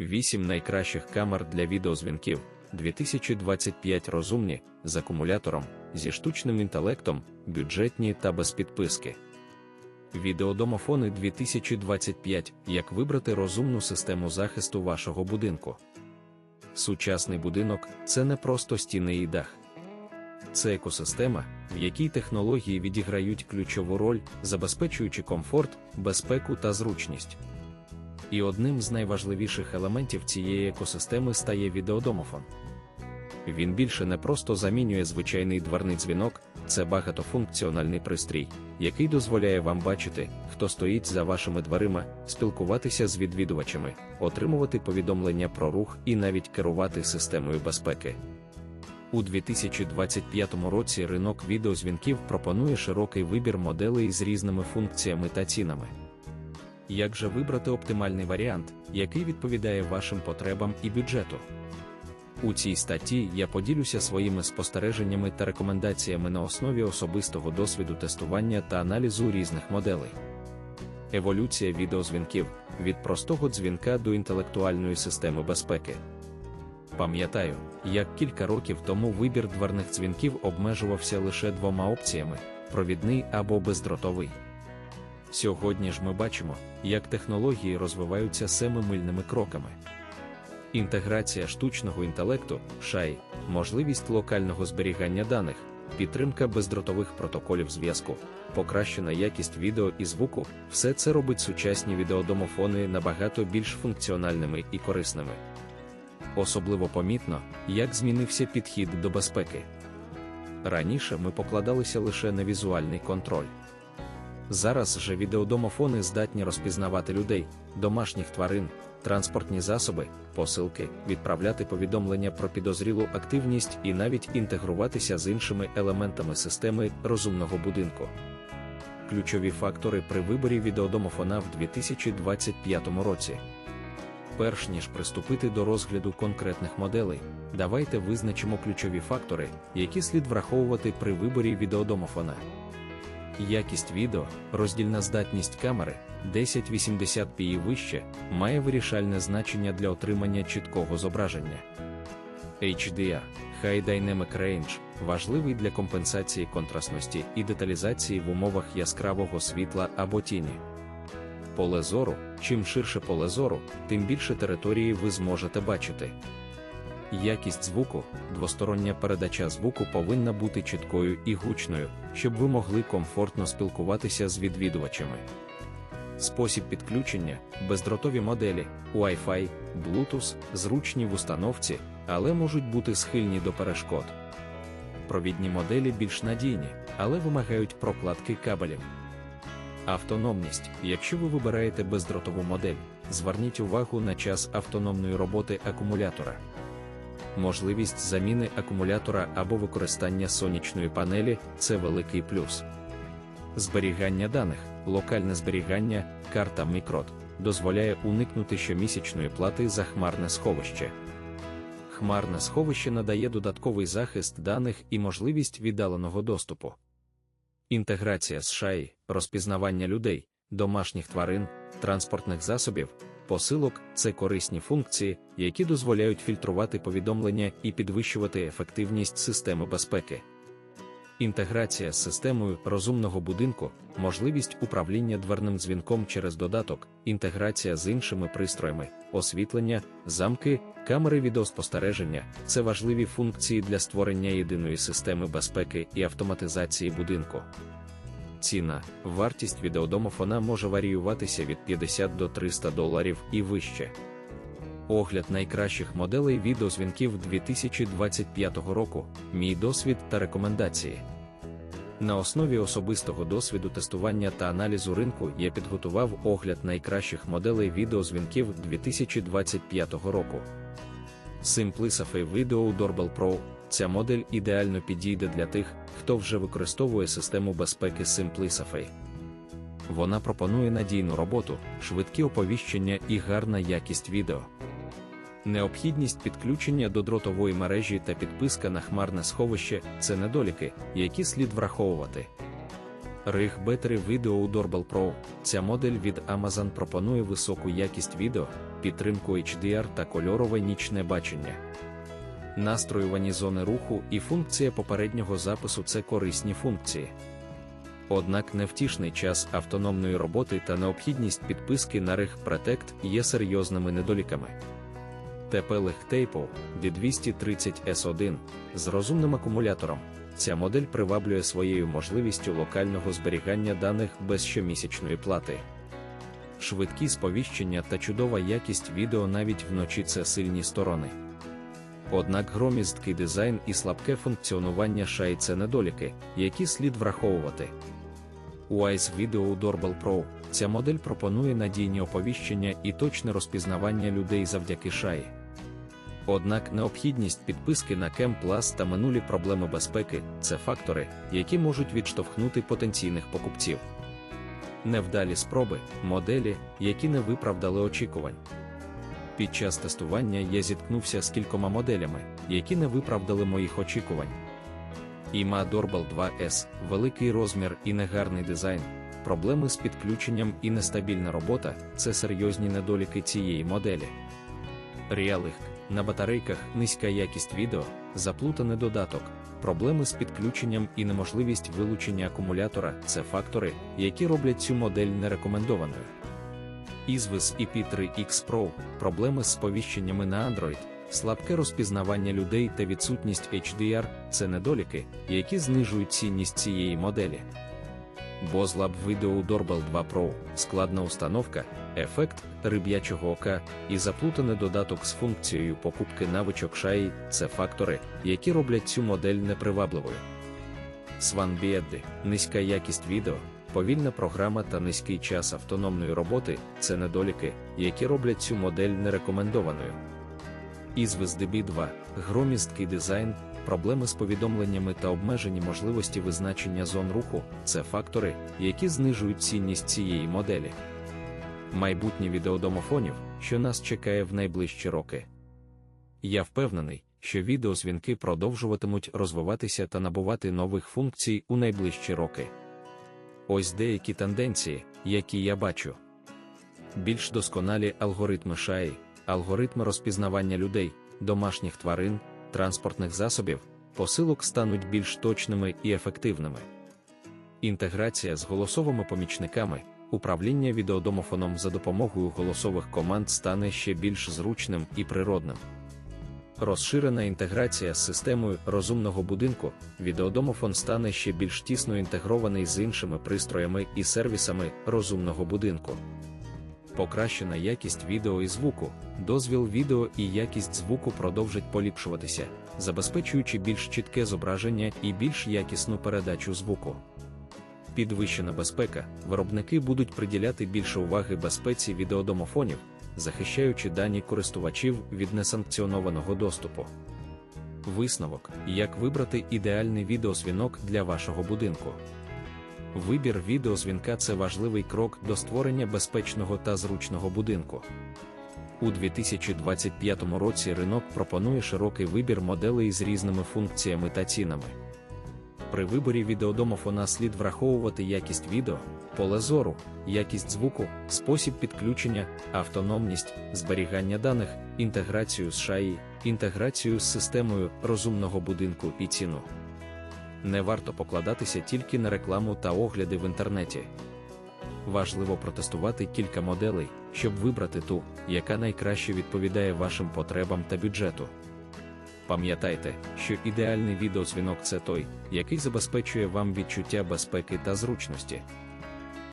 8 найкращих камер для відеозвінків 2025 розумні з акумулятором, зі штучним інтелектом, бюджетні та без підписки. Відеодомофони 2025 Як вибрати розумну систему захисту вашого будинку. Сучасний будинок це не просто стіни і дах. Це екосистема, в якій технології відіграють ключову роль, забезпечуючи комфорт, безпеку та зручність. І одним з найважливіших елементів цієї екосистеми стає відеодомофон. Він більше не просто замінює звичайний дверний дзвінок, це багатофункціональний пристрій, який дозволяє вам бачити, хто стоїть за вашими дверима, спілкуватися з відвідувачами, отримувати повідомлення про рух і навіть керувати системою безпеки. У 2025 році ринок відеозвінків пропонує широкий вибір моделей з різними функціями та цінами. Як же вибрати оптимальний варіант, який відповідає вашим потребам і бюджету? У цій статті я поділюся своїми спостереженнями та рекомендаціями на основі особистого досвіду тестування та аналізу різних моделей. Еволюція відеозвінків від простого дзвінка до інтелектуальної системи безпеки. Пам'ятаю, як кілька років тому вибір дверних дзвінків обмежувався лише двома опціями провідний або бездротовий. Сьогодні ж ми бачимо, як технології розвиваються семимильними кроками. Інтеграція штучного інтелекту, шай, можливість локального зберігання даних, підтримка бездротових протоколів зв'язку, покращена якість відео і звуку все це робить сучасні відеодомофони набагато більш функціональними і корисними. Особливо помітно, як змінився підхід до безпеки. Раніше ми покладалися лише на візуальний контроль. Зараз же відеодомофони здатні розпізнавати людей, домашніх тварин, транспортні засоби, посилки, відправляти повідомлення про підозрілу активність і навіть інтегруватися з іншими елементами системи розумного будинку. Ключові фактори при виборі відеодомофона в 2025 році. Перш ніж приступити до розгляду конкретних моделей, давайте визначимо ключові фактори, які слід враховувати при виборі відеодомофона. Якість відео, роздільна здатність камери 1080p і вище, має вирішальне значення для отримання чіткого зображення. HDR High Dynamic Range важливий для компенсації контрастності і деталізації в умовах яскравого світла або тіні. Поле зору, чим ширше поле зору, тим більше території ви зможете бачити. Якість звуку, двостороння передача звуку повинна бути чіткою і гучною, щоб ви могли комфортно спілкуватися з відвідувачами. Спосіб підключення, бездротові моделі, Wi-Fi, Bluetooth, зручні в установці, але можуть бути схильні до перешкод. Провідні моделі більш надійні, але вимагають прокладки кабелів. Автономність. Якщо ви вибираєте бездротову модель, зверніть увагу на час автономної роботи акумулятора. Можливість заміни акумулятора або використання сонячної панелі це великий плюс. Зберігання даних, локальне зберігання, карта Мікрот дозволяє уникнути щомісячної плати за хмарне сховище. Хмарне сховище надає додатковий захист даних і можливість віддаленого доступу. Інтеграція з шаї, розпізнавання людей, домашніх тварин, транспортних засобів, посилок це корисні функції, які дозволяють фільтрувати повідомлення і підвищувати ефективність системи безпеки. Інтеграція з системою розумного будинку, можливість управління дверним дзвінком через додаток, інтеграція з іншими пристроями, освітлення, замки, камери відеоспостереження це важливі функції для створення єдиної системи безпеки і автоматизації будинку. Ціна, вартість відеодомофона може варіюватися від 50 до 300 доларів і вище. Огляд найкращих моделей відеозвінків 2025 року, мій досвід та рекомендації. На основі особистого досвіду тестування та аналізу ринку я підготував огляд найкращих моделей відеозвінків 2025 року. SimpliSafe Video Doorbell Pro Ця модель ідеально підійде для тих, хто вже використовує систему безпеки SimpliSafe. Вона пропонує надійну роботу, швидкі оповіщення і гарна якість відео. Необхідність підключення до дротової мережі та підписка на хмарне сховище це недоліки, які слід враховувати. Rig Battery Video Doorbell Pro. Ця модель від Amazon пропонує високу якість відео, підтримку HDR та кольорове нічне бачення. Настроювані зони руху і функція попереднього запису це корисні функції. Однак невтішний час автономної роботи та необхідність підписки на Rig Protect є серйозними недоліками. TP Table D230S1 з розумним акумулятором. Ця модель приваблює своєю можливістю локального зберігання даних без щомісячної плати. Швидкі сповіщення та чудова якість відео навіть вночі це сильні сторони. Однак громісткий дизайн і слабке функціонування шай це недоліки, які слід враховувати. Wise Video Doorbell Pro ця модель пропонує надійні оповіщення і точне розпізнавання людей завдяки шаї. Однак необхідність підписки на Cam Plus та минулі проблеми безпеки це фактори, які можуть відштовхнути потенційних покупців. Невдалі спроби, моделі, які не виправдали очікувань. Під час тестування я зіткнувся з кількома моделями, які не виправдали моїх очікувань. Іма Doorbell 2S, великий розмір і негарний дизайн, проблеми з підключенням і нестабільна робота це серйозні недоліки цієї моделі. Realig на батарейках низька якість відео, заплутаний додаток, проблеми з підключенням і неможливість вилучення акумулятора це фактори, які роблять цю модель нерекомендованою. Ізвис IP3X Pro, проблеми з сповіщеннями на Android, слабке розпізнавання людей та відсутність HDR це недоліки, які знижують цінність цієї моделі. BozzLab Video Doorbell 2 Pro, складна установка, ефект риб'ячого ока і заплутаний додаток з функцією покупки навичок шаї це фактори, які роблять цю модель непривабливою. Bieddy, низька якість відео, повільна програма та низький час автономної роботи це недоліки, які роблять цю модель нерекомендованою. Ізвіз DB2, громісткий дизайн, проблеми з повідомленнями та обмежені можливості визначення зон руху це фактори, які знижують цінність цієї моделі. Майбутнє відеодомофонів, що нас чекає в найближчі роки. Я впевнений, що відеозвінки продовжуватимуть розвиватися та набувати нових функцій у найближчі роки. Ось деякі тенденції, які я бачу. Більш досконалі алгоритми шаї, алгоритми розпізнавання людей, домашніх тварин, транспортних засобів, посилок стануть більш точними і ефективними. Інтеграція з голосовими помічниками, управління відеодомофоном за допомогою голосових команд стане ще більш зручним і природним. Розширена інтеграція з системою розумного будинку, відеодомофон стане ще більш тісно інтегрований з іншими пристроями і сервісами розумного будинку. Покращена якість відео і звуку, дозвіл відео і якість звуку продовжать поліпшуватися, забезпечуючи більш чітке зображення і більш якісну передачу звуку. Підвищена безпека, виробники будуть приділяти більше уваги безпеці відеодомофонів, захищаючи дані користувачів від несанкціонованого доступу. Висновок, як вибрати ідеальний відеозвінок для вашого будинку. Вибір відеозвінка це важливий крок до створення безпечного та зручного будинку. У 2025 році ринок пропонує широкий вибір моделей з різними функціями та цінами. При виборі відеодомофона слід враховувати якість відео, поле зору, якість звуку, спосіб підключення, автономність, зберігання даних, інтеграцію з шаї, інтеграцію з системою розумного будинку і ціну. Не варто покладатися тільки на рекламу та огляди в інтернеті. Важливо протестувати кілька моделей, щоб вибрати ту, яка найкраще відповідає вашим потребам та бюджету. Пам'ятайте, що ідеальний відеозвінок це той, який забезпечує вам відчуття безпеки та зручності.